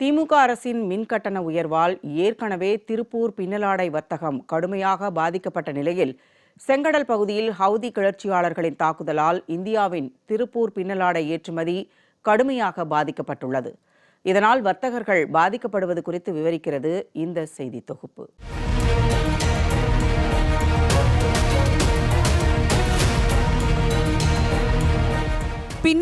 திமுக அரசின் மின்கட்டண உயர்வால் ஏற்கனவே திருப்பூர் பின்னலாடை வர்த்தகம் கடுமையாக பாதிக்கப்பட்ட நிலையில் செங்கடல் பகுதியில் ஹவுதி கிளர்ச்சியாளர்களின் தாக்குதலால் இந்தியாவின் திருப்பூர் பின்னலாடை ஏற்றுமதி கடுமையாக பாதிக்கப்பட்டுள்ளது. இதனால் வர்த்தகர்கள் பாதிக்கப்படுவது குறித்து விவரிக்கிறது இந்த செய்தி தொகுப்பு.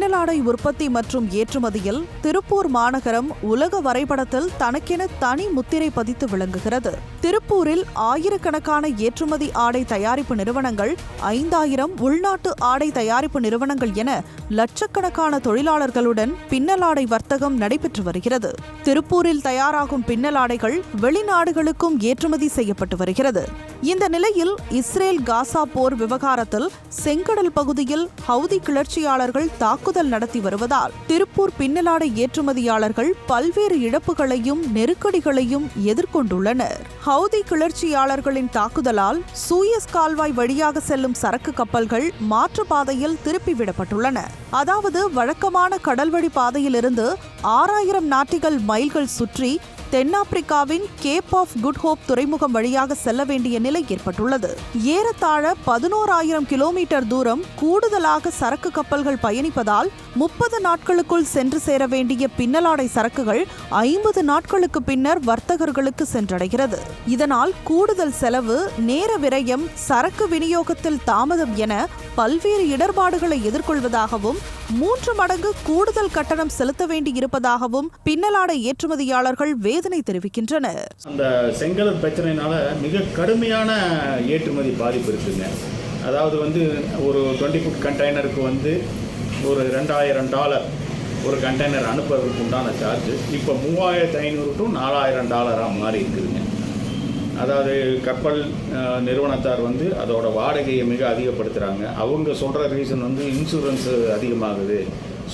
பின்னலாடை உற்பத்தி மற்றும் ஏற்றுமதியில் திருப்பூர் மாநகரம் உலக வரைபடத்தில் தனக்கென தனி முத்திரை பதித்து விளங்குகிறது. திருப்பூரில் ஆயிரக்கணக்கான ஏற்றுமதி ஆடை தயாரிப்பு நிறுவனங்கள் ஐந்தாயிரம் உள்நாட்டு ஆடை தயாரிப்பு நிறுவனங்கள் என லட்சக்கணக்கான தொழிலாளர்களுடன் பின்னலாடை வர்த்தகம் நடைபெற்று வருகிறது. திருப்பூரில் தயாராகும் பின்னலாடைகள் வெளிநாடுகளுக்கும் ஏற்றுமதி செய்யப்பட்டு வருகிறது. இந்த நிலையில் இஸ்ரேல் காசா போர் விவகாரத்தில் செங்கடல் பகுதியில் ஹவுதி கிளர்ச்சியாளர்கள் தாக்குதல் நடத்தி வருவதால் திருப்பூர் பின்னலாடை ஏற்றுமதியாளர்கள் பல்வேறு இழப்புகளையும் நெருக்கடிகளையும் எதிர்கொண்டுள்ளனர். ஹவுதி கிளர்ச்சியாளர்களின் தாக்குதலால் சூயஸ் கால்வாய் வழியாக செல்லும் சரக்கு கப்பல்கள் மாற்றுப்பாதையில் திருப்பிவிடப்பட்டுள்ளன. அதாவது வழக்கமான கடல்வழி பாதையிலிருந்து ஆறாயிரம் நாட்டிகள் மைல்கள் சுற்றி தென்னாப்பிரிக்காவின் கேப் ஆஃப் குட் ஹோப் துறைமுகம் வழியாக செல்ல வேண்டிய நிலை ஏற்பட்டுள்ளது. ஏறத்தாழ பதினோராயிரம் கிலோமீட்டர் தூரம் கூடுதலாக சரக்கு கப்பல்கள் பயணிப்பதால் முப்பது நாட்களுக்குள் சென்று சேர வேண்டிய பின்னலாடை சரக்குகள் ஐம்பது நாட்களுக்கு பின்னர் வர்த்தகர்களுக்கு சென்றடைகிறது. இதனால் கூடுதல் செலவு நேர விரயம் சரக்கு விநியோகத்தில் தாமதம் என பல்வேறு இடர்பாடுகளை எதிர்கொள்வதாகவும் மூன்று மடங்கு கூடுதல் கட்டணம் செலுத்த வேண்டியிருப்பதாகவும் பின்னலாடை ஏற்றுமதியாளர்கள் வே வேதனை தெரிவிக்கின்றனர். அந்த செங்கல் பிரச்சனையினால மிக கடுமையான ஏற்றுமதி பாதிப்பு இருக்குங்க. அதாவது வந்து ஒரு டுவெண்ட்டி ஃபுட் கண்டெய்னருக்கு வந்து ஒரு ரெண்டாயிரம் டாலர் ஒரு கண்டெய்னர் அனுப்புறதுக்கு உண்டான சார்ஜ் இப்போ மூவாயிரத்து ஐநூறு டு நாலாயிரம் டாலராக மாறி இருக்குதுங்க. அதாவது கப்பல் நிறுவனத்தார் வந்து அதோட வாடகையை மிக அதிகப்படுத்துகிறாங்க அவங்க சொல்கிற ரீசன் வந்து இன்சூரன்ஸ் அதிகமாகுது.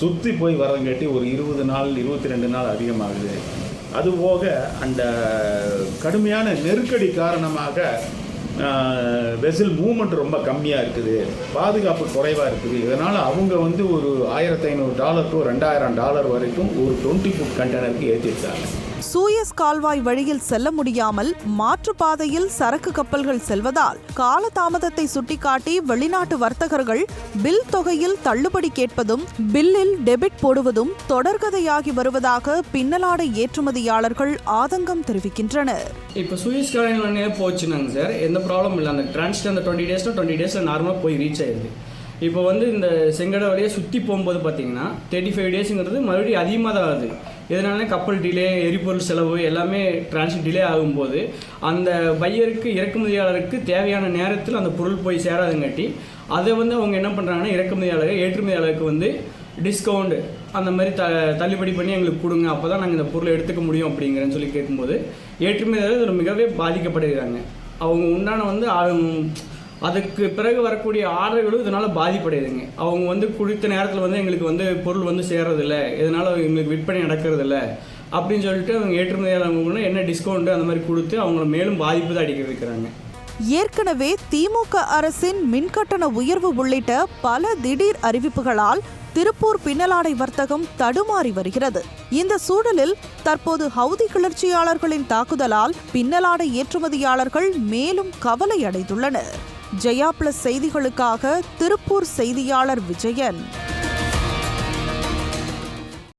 சுற்றி போய் வரங்காட்டி ஒரு இருபது நாள் இருபத்தி ரெண்டு நாள் அதிகமாகுது. அதுபோக அந்த கடுமையான நெருக்கடி காரணமாக வெசில் மூவ்மெண்ட் ரொம்ப கம்மியாக இருக்குது பாதுகாப்பு குறைவாக இருக்குது. இதனால் அவங்க வந்து ஒரு ஆயிரத்தி ஐநூறு டாலர் டு ரெண்டாயிரம் டாலர் வரைக்கும் ஒரு டுவெண்ட்டி ஃபுட் கண்டெய்னருக்கு ஏற்றிருக்காங்க சூயஸ் கால்வாய் வழியில் செல்ல முடியாமல் மாற்றுப்பாதையில் சரக்கு கப்பல்கள் செல்வதால் காலதாமதத்தை சுட்டிக்காட்டி வெளிநாட்டு வர்த்தகர்கள் பில் தொகையில் தள்ளுபடி கேட்பதும் பில்லில் டெபிட் போடுவதும் தொடர்கதையாகி வருவதாக பின்னலாடை ஏற்றுமதியாளர்கள் ஆதங்கம் தெரிவிக்கின்றனர். இப்போ சூயஸ் கால்வாய் போச்சுனாங்க சார். எந்த ப்ராப்ளம் இல்லை. அந்த டிரான்ஸ்ட் அந்த டுவெண்ட்டி டேஸில் டுவெண்ட்டி டேஸில் நார்மலாக போய் ரீச் ஆயிடுது இப்போ வந்து இந்த செங்கடை வழியாக சுற்றி போகும்போது பார்த்தீங்கன்னா தேர்ட்டி ஃபைவ் டேஸுங்கிறது மறுபடியும் அதிகமாக தான் ஆகுது இதனால கப்பல் டிலே எரிபொருள் செலவு எல்லாமே டிரான்ஸ்ட் டிலே ஆகும்போது அந்த பையருக்கு இறக்குமதியாளருக்கு தேவையான நேரத்தில் அந்த பொருள் போய் சேராதுங்காட்டி அதை வந்து அவங்க என்ன பண்ணுறாங்கன்னா இறக்குமதியாளர் ஏற்றுமதியாளருக்கு வந்து டிஸ்கவுண்ட் அந்த மாதிரி த தள்ளுபடி பண்ணி எங்களுக்கு கொடுங்க அப்போ தான் நாங்கள் இந்த பொருளை எடுத்துக்க முடியும் அப்படிங்கிறேன்னு சொல்லி கேட்கும்போது ஏற்றுமதியாளர் மிகவே பாதிக்கப்படுகிறாங்க. அவங்க உண்டான வந்து அதுக்கு பிறகு வரக்கூடிய ஆர்டர்களும் இதனால் பாதிப்படையுதுங்க. அவங்க வந்து குறித்த நேரத்தில் வந்து எங்களுக்கு வந்து பொருள் வந்து சேர்றதில்ல. இதனால் எங்களுக்கு விற்பனை நடக்கிறதில்ல. அப்படின்னு சொல்லிட்டு அவங்க ஏற்றுமதியாளஅவங்க என்ன டிஸ்கவுண்ட் அந்த மாதிரி கொடுத்து அவங்கள மேலும் பாதிப்பு தான் அடிக்க வைக்கிறாங்க. ஏற்கனவே திமுக அரசின் மின்கட்டண உயர்வு உள்ளிட்ட பல திடீர் அறிவிப்புகளால் திருப்பூர் பின்னலாடை வர்த்தகம் தடுமாறி வருகிறது. இந்த சூழலில் தற்போது ஹவுதி கிளர்ச்சியாளர்களின் தாக்குதலால் பின்னலாடை ஏற்றுமதியாளர்கள் மேலும் கவலை அடைந்துள்ளனர் ஜெயா பிளஸ் செய்திகளுக்காக திருப்பூர் செய்தியாளர் விஜயன்.